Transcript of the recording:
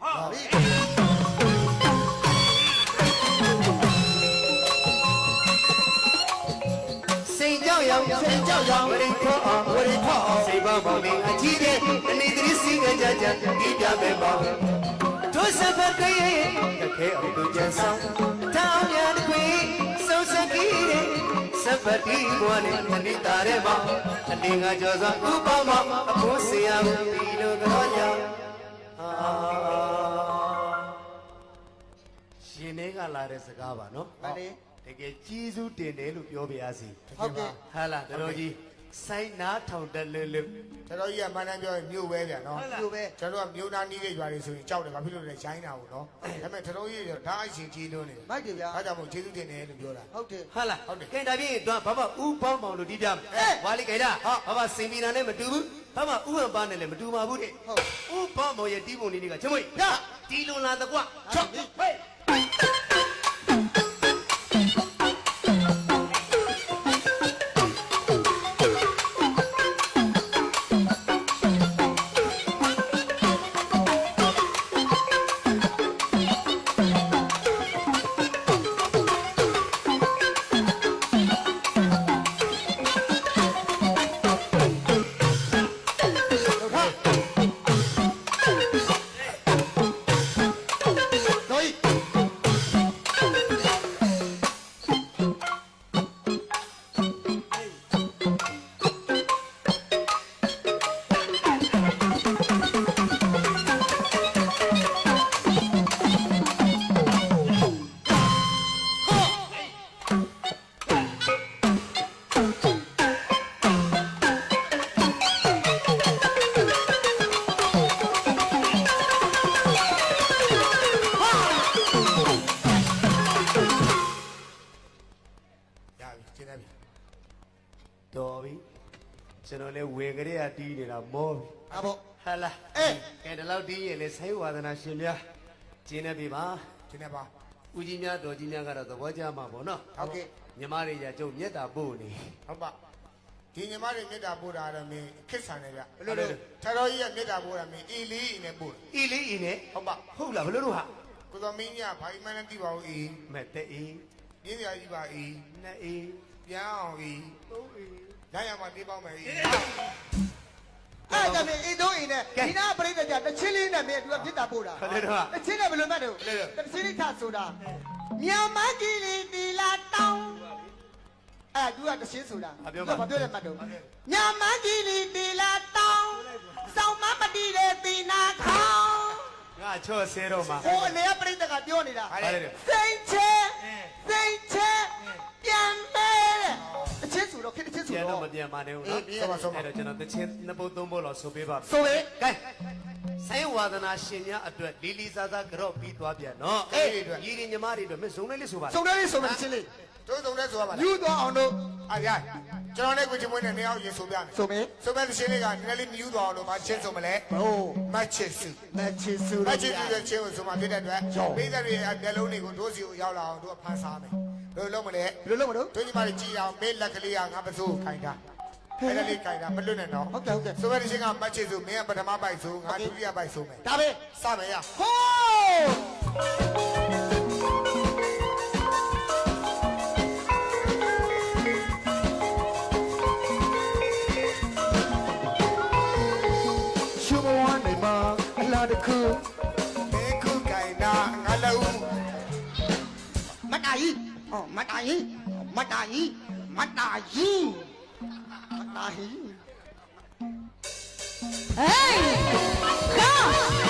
ပါပြီစိန်ကြောက်ရောင်စိတ်ကြောက်ကြောင်ဝရိခေါအောင်ဝရိခေါအောင်စိတ်ပါမောင်လေးအကြီးတဲ့အနေသတိစီကကြကြဒီပြမယ်ပါတို့စဖတ်ကရဲ့တခဲအောင်တို့ကြံဆောင်တောင်းရတဲ့ခွေစုံစက်ကြီးတဲ့စဖတ်ဒီဘွားနဲ့အနိတာတဲ့မှာအနေငါကြောစွာဥပမောအဖို့ဆရာဒီ တွေကလာတဲ့စကားပါနော်မှန်တယ်တကယ်ကြီးစုတင်တယ်လို့ပြောပြရစီဟုတ်ကဲ့ဟာလားတော်ကြီးစိုင်းနာထောင်တက်လွတ်လွတ်ကျွန်တော်ကြီးကမှန်တမ်းပြောရင်မြို့ပဲဗျာနော်ဟုတ်လားလူပဲကျွန်တော်ကမြို့သားနီးတဲ့ရွာတွေဆိုရင်ကြောက်တယ်ဘာဖြစ်လို့လဲရိုင်းတာကိုနော်ဒါပေမဲ့ကျွန်တော်ကြီးကဓာတ်အရှင်ကြီးလွန်းနေတယ်မိုက်တယ်ဗျာအားကြောင့်မို့ကျေးဇူးတင်တယ်လို့ပြောတာဟုတ်တယ်ဟာလားဟုတ်တယ်ကဲဒါဖြင့်တော့ဘာဘာဥပေါင်းမောင်လို့ဒီပြမယ်အေးဝါလိခိုင်တာဟုတ်ဘာဘာစင်မီနာနဲ့မတူဘူးဘာဘာဥဟန်ပါနဲ့လည်းမတူပါဘူးတဲ့ဟုတ်ဥပေါင်းမောင်ရဲ့တီးပုံလေးတွေကချမွေရတီလွန်လာတကွချော့ဟေး တော်ပြီကျွန်တော်လည်းဝေကြရတီးနေတာမောပြီအဘောဟာလားအေးကဲဒီလောက်တီးရင်လေဆိုင်းဝါဒနာရှင်များကျင်းနေပြီပါကျင်းနေပါဦးကြီးများတော်ကြီးများကတော့သဘောကျမှာပေါ့နော်ဟုတ်ကဲ့ညီမတွေရကျုပ်မြတ်တာပို့နေဟုတ်ပါဒီညီမတွေမေတ္တာပို့တာတော့မင်းခစ်ဆန်နေဗျဘယ်လိုလဲထတော်ကြီးကမေတ္တာပို့တာမင်းအီလီနဲ့ပို့တယ်အီလေးအီနဲ့ဟုတ်ပါဟုတ်လားဘယ်လိုလုပ်ဟာကိုတော်မင်းကြီးကဘာမှမသိပါဘူးအီမဲ့တဲ့အီပြင်းစရာကြီးပါအီနှစ်အီ ပြန်အောင်အီသုံးအီရရမှာနေပေါင်းမယ်အီအဲ့ဒါမင်းအင်းတို့အင်းနဲ့ဒီနာပြိတ္တကြတချင်းလေးနဲ့မင်းကပြစ်တာပို့တာဘယ်လိုတော့တချင်းနဲ့ဘယ်လိုမှတ်တော့တချင်းလေးထဆိုတာမြန်မာကြီးလေးတီလာတောင်းအဲ့သူကတချင်းဆိုတာဘာပြောလဲမှတ်တော့မြန်မာကြီးလေးတီလာတောင်းစောင်းမမတီးတဲ့တီနာခေါင်းငါချော့ဆဲတော့မှာဟိုအနေကပြိတ္တကပြောနေတာဟာလေစိတ်ချဲ ဆိုတော့ခေတ္တချင်းဆိုပြန်တော့တော့မပြန်ပါနဲ့ဦးနော်ဆောပါဆောပါအဲ့တော့ကျွန်တော်တစ်ချင်းနှစ်ပုတ်သုံးပုတ်လောက်ဆိုပေးပါမယ်ဆိုပဲကဲဆိုင်းဝါဒနာရှင်များအတွက်လီလီစားစားကြော့ပြီးသွားပြန်နော်အေးအတွက်ညီညီညီမတွေအတွက်မဇုံလေးလေးဆိုပါစုံတယ်လေးဆိုမယ်တချင်းလေးတို့စုံတဲ့ဆိုရပါလားယူသွားအောင်လို့အားရကျွန်တော်နဲ့ကိုချင်မွေးနဲ့နေအောင်ရင်ဆိုပြမယ်ဆိုမယ်ဆိုမဲ့ရှင်လေးကနည်းနည်းလေးမြူးသွားအောင်လို့မချင်းဆိုမလဲဘိုးမချစ်စုမချစ်စုမချစ်စုရဲ့ချင်းကိုဆိုမှပြတဲ့အတွက်ကြောက်မိသက်တွေမျက်လုံးတွေကိုတို့စီကိုရောက်လာအောင်တို့ဖန်ဆားမယ် ဘယ်လိုလုပ်မလဲဘယ်လိုလုပ်မလို့တို့ညီမတွေကြည်အောင်မေးလက်ကလေးကငါပစိုးခိုင်းတာအဲ့ဒါလေးခိုင်းတာမလွတ်နဲ့တော့ဟုတ်ကဲ့ဟုတ်ကဲ့ဆိုမဲ့ရှင်ကမချစ်စုမင်းကပထမပိုက်ဆိုငါဒုတိယပိုက်ဆိုမယ်ဒါပဲစမယ်ရဟိုးရှုမဝမ်းနေမှာအလားတစ်ခုမင်းခုခိုင်းတာငါလုံးမတာကြီး ဟောမတာကြီးမတာကြီးမတာကြီးမတာကြီး Hey! Go!